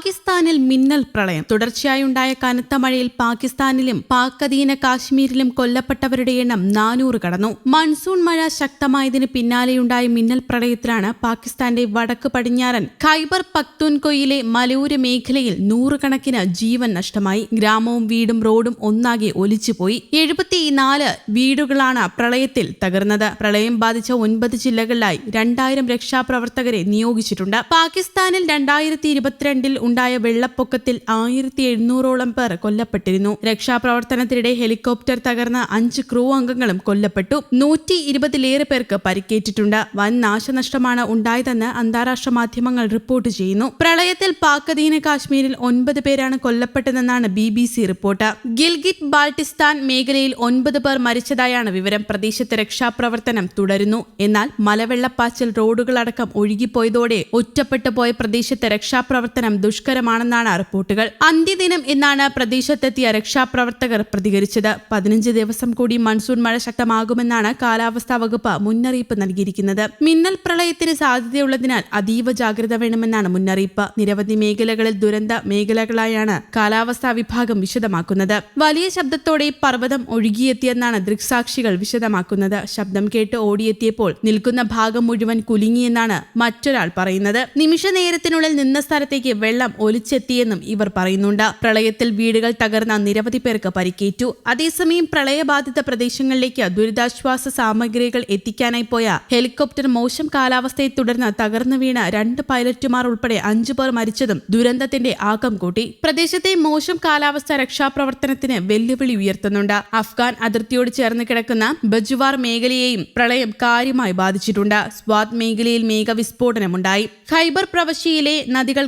പാകിസ്ഥാനിൽ മിന്നൽ പ്രളയം. തുടർച്ചയായുണ്ടായ കനത്ത മഴയിൽ പാകിസ്ഥാനിലും പാക്കധീന കാശ്മീരിലും കൊല്ലപ്പെട്ടവരുടെ എണ്ണം നാനൂറ് കടന്നു. മൺസൂൺ മഴ ശക്തമായതിന് പിന്നാലെയുണ്ടായ മിന്നൽ പ്രളയത്തിലാണ് പാകിസ്ഥാന്റെ വടക്ക് പടിഞ്ഞാറൻ ഖൈബർ പക്തൂൻകൊയിലെ മലയോര മേഖലയിൽ നൂറുകണക്കിന് ജീവൻ നഷ്ടമായി. ഗ്രാമവും വീടും റോഡും ഒന്നാകെ ഒലിച്ചുപോയി. എഴുപത്തിനാല് വീടുകളാണ് പ്രളയത്തിൽ തകർന്നത്. പ്രളയം ബാധിച്ച ഒൻപത് ജില്ലകളിലായി രണ്ടായിരം രക്ഷാപ്രവർത്തകരെ നിയോഗിച്ചിട്ടുണ്ട്. പാകിസ്ഥാനിൽ രണ്ടായിരത്തി ഇരുപത്തിരണ്ടിൽ ഉണ്ടായ വെള്ളപ്പൊക്കത്തിൽ ആയിരത്തി എഴുന്നൂറോളം പേർ കൊല്ലപ്പെട്ടിരുന്നു. രക്ഷാപ്രവർത്തനത്തിനിടെ ഹെലികോപ്റ്റർ തകർന്ന അഞ്ച് ക്രൂ അംഗങ്ങളും കൊല്ലപ്പെട്ടു. നൂറ്റി ഇരുപതിലേറെ പേർക്ക് പരിക്കേറ്റിട്ടുണ്ട്. വൻ നാശനഷ്ടമാണ് ഉണ്ടായതെന്ന് അന്താരാഷ്ട്ര മാധ്യമങ്ങൾ റിപ്പോർട്ട് ചെയ്യുന്നു. പ്രളയത്തിൽ പാക്കധീന കാശ്മീരിൽ ഒൻപത് പേരാണ് കൊല്ലപ്പെട്ടതെന്നാണ് B B C report. Gilgit Baltistan മേഖലയിൽ ഒൻപത് പേർ മരിച്ചതായാണ് വിവരം. പ്രദേശത്ത് രക്ഷാപ്രവർത്തനം തുടരുന്നു. എന്നാൽ മലവെള്ളപ്പാച്ചിൽ റോഡുകളടക്കം ഒഴുകിപ്പോയതോടെ ഒറ്റപ്പെട്ടു പോയ പ്രദേശത്തെ രക്ഷാപ്രവർത്തനം ദുഷ്കരമാണെന്നാണ് റിപ്പോർട്ടുകൾ. അന്ത്യദിനം എന്നാണ് പ്രദേശത്തെത്തിയ രക്ഷാപ്രവർത്തകർ പ്രതികരിച്ചത്. പതിനഞ്ച് ദിവസം കൂടി മൺസൂൺ മഴ ശക്തമാകുമെന്നാണ് കാലാവസ്ഥാ വകുപ്പ് മുന്നറിയിപ്പ് നൽകിയിരിക്കുന്നത്. മിന്നൽ പ്രളയത്തിന് സാധ്യതയുള്ളതിനാൽ അതീവ ജാഗ്രത വേണമെന്നാണ് മുന്നറിയിപ്പ്. നിരവധി മേഖലകളിൽ ദുരന്ത മേഖലകളായാണ് കാലാവസ്ഥാ വിഭാഗം വിശദമാക്കുന്നത്. വലിയ ശബ്ദത്തോടെ പർവതം ഒഴുകിയെത്തിയെന്നാണ് ദൃക്സാക്ഷികൾ വിശദമാക്കുന്നത്. ശബ്ദം കേട്ട് ഓടിയെത്തിയപ്പോൾ നിൽക്കുന്ന ഭാഗം മുഴുവൻ കുലുങ്ങിയെന്നാണ് മറ്റൊരാൾ പറയുന്നത്. നിമിഷ നേരത്തിനുള്ളിൽ നിന്ന സ്ഥലത്തേക്ക് വെള്ളം ഒലിച്ചെത്തിയെന്നും ഇവർ പറയുന്നുണ്ട്. പ്രളയത്തിൽ വീടുകൾ തകർന്ന നിരവധി പേർക്ക് പരിക്കേറ്റു. അതേസമയം പ്രളയബാധിത പ്രദേശങ്ങളിലേക്ക് ദുരിതാശ്വാസ സാമഗ്രികൾ എത്തിക്കാനായി പോയ ഹെലികോപ്റ്റർ മോശം കാലാവസ്ഥയെ തുടർന്ന് തകർന്നു വീണ രണ്ട് പൈലറ്റുമാർ ഉൾപ്പെടെ അഞ്ചു പേർ മരിച്ചതും ദുരന്തത്തിന്റെ ആക്കം കൂട്ടി. പ്രദേശത്തെ മോശം കാലാവസ്ഥ രക്ഷാപ്രവർത്തനത്തിന് വെല്ലുവിളി ഉയർത്തുന്നുണ്ട്. അഫ്ഗാൻ അതിർത്തിയോട് ചേർന്ന് കിടക്കുന്ന ബജുവാർ മേഖലയെയും പ്രളയം കാര്യമായി ബാധിച്ചിട്ടുണ്ട്. സ്വാത് മേഖലയിൽ മേഘവിസ്ഫോടനമുണ്ടായി. ഖൈബർ പ്രവശ്യയിലെ നദികൾ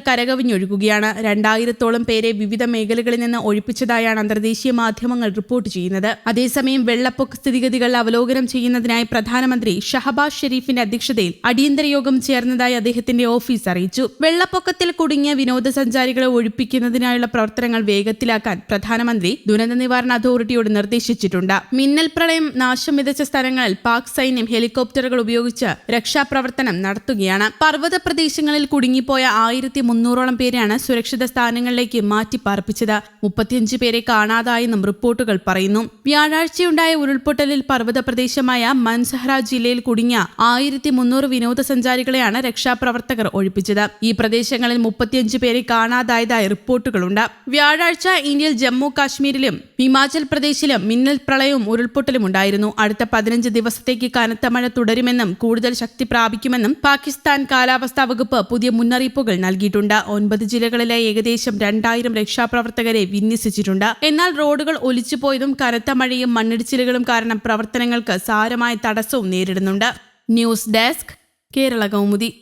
കരകവിഞ്ഞൊഴുകുകയാണ് രണ്ടായിരത്തോളം പേരെ വിവിധ മേഖലകളിൽ നിന്ന് ഒഴിപ്പിച്ചതായാണ് അന്തർദേശീയ മാധ്യമങ്ങൾ റിപ്പോർട്ട് ചെയ്യുന്നത്. അതേസമയം വെള്ളപ്പൊക്ക സ്ഥിതിഗതികൾ അവലോകനം ചെയ്യുന്നതിനായി പ്രധാനമന്ത്രി ഷഹബാസ് ഷെരീഫിന്റെ അധ്യക്ഷതയിൽ അടിയന്തര യോഗം ചേർന്നതായി അദ്ദേഹത്തിന്റെ ഓഫീസ് അറിയിച്ചു. വെള്ളപ്പൊക്കത്തിൽ കുടുങ്ങിയ വിനോദസഞ്ചാരികളെ ഒഴിപ്പിക്കുന്നതിനായുള്ള പ്രവർത്തനങ്ങൾ വേഗത്തിലാക്കാൻ പ്രധാനമന്ത്രി ദുരന്ത നിവാരണ അതോറിറ്റിയോട് നിർദ്ദേശിച്ചിട്ടുണ്ട്. മിന്നൽ പ്രളയം നാശം വിതച്ച സ്ഥലങ്ങളിൽ പാക് സൈന്യം ഹെലികോപ്റ്ററുകൾ ഉപയോഗിച്ച് രക്ഷാപ്രവർത്തനം നടത്തുകയാണ്. പർവത പ്രദേശങ്ങളിൽ കുടുങ്ങിപ്പോയ ആയിരത്തി മുന്നൂറോളം പേരെയാണ് സുരക്ഷിത സ്ഥാനങ്ങളിലേക്ക് മാറ്റി പാർപ്പിച്ചത് മുപ്പത്തിയഞ്ച് പേരെ കാണാതായെന്നും റിപ്പോർട്ടുകൾ പറയുന്നു. വ്യാഴാഴ്ചയുണ്ടായ ഉരുൾപൊട്ടലിൽ പർവത പ്രദേശമായ മൻസഹ്ര ജില്ലയിൽ കുടുങ്ങിയ ആയിരത്തി മുന്നൂറ് വിനോദസഞ്ചാരികളെയാണ് രക്ഷാപ്രവർത്തകർ ഒഴിപ്പിച്ചത്. ഈ പ്രദേശങ്ങളിൽ മുപ്പത്തിയഞ്ച് പേരെ കാണാതായതായി റിപ്പോർട്ടുകളുണ്ട്. വ്യാഴാഴ്ച ഇന്ത്യയിൽ ജമ്മു കാശ്മീരിലും ഹിമാചൽ പ്രദേശിലും മിന്നൽ പ്രളയവും ഉരുൾപൊട്ടലും ഉണ്ടായിരുന്നു. അടുത്ത പതിനഞ്ച് ദിവസത്തേക്ക് കനത്ത മഴ തുടരുമെന്നും കൂടുതൽ ശക്തി പ്രാപിക്കുമെന്നും പാകിസ്ഥാൻ കാലാവസ്ഥാ വകുപ്പ് പുതിയ മുന്നറിയിപ്പുകൾ നൽകിയിട്ടുണ്ട്. ഒൻപത് ജില്ലകളിലെ ഏകദേശം രണ്ടായിരം രക്ഷാപ്രവർത്തകരെ വിന്യസിച്ചിട്ടുണ്ട്. എന്നാൽ റോഡുകൾ ഒലിച്ചുപോയതും കനത്ത മഴയും മണ്ണിടിച്ചിലുകളും കാരണം പ്രവർത്തനങ്ങൾക്ക് സാരമായ തടസ്സവും നേരിടുന്നുണ്ട്. News desk Kerala Kaumudi.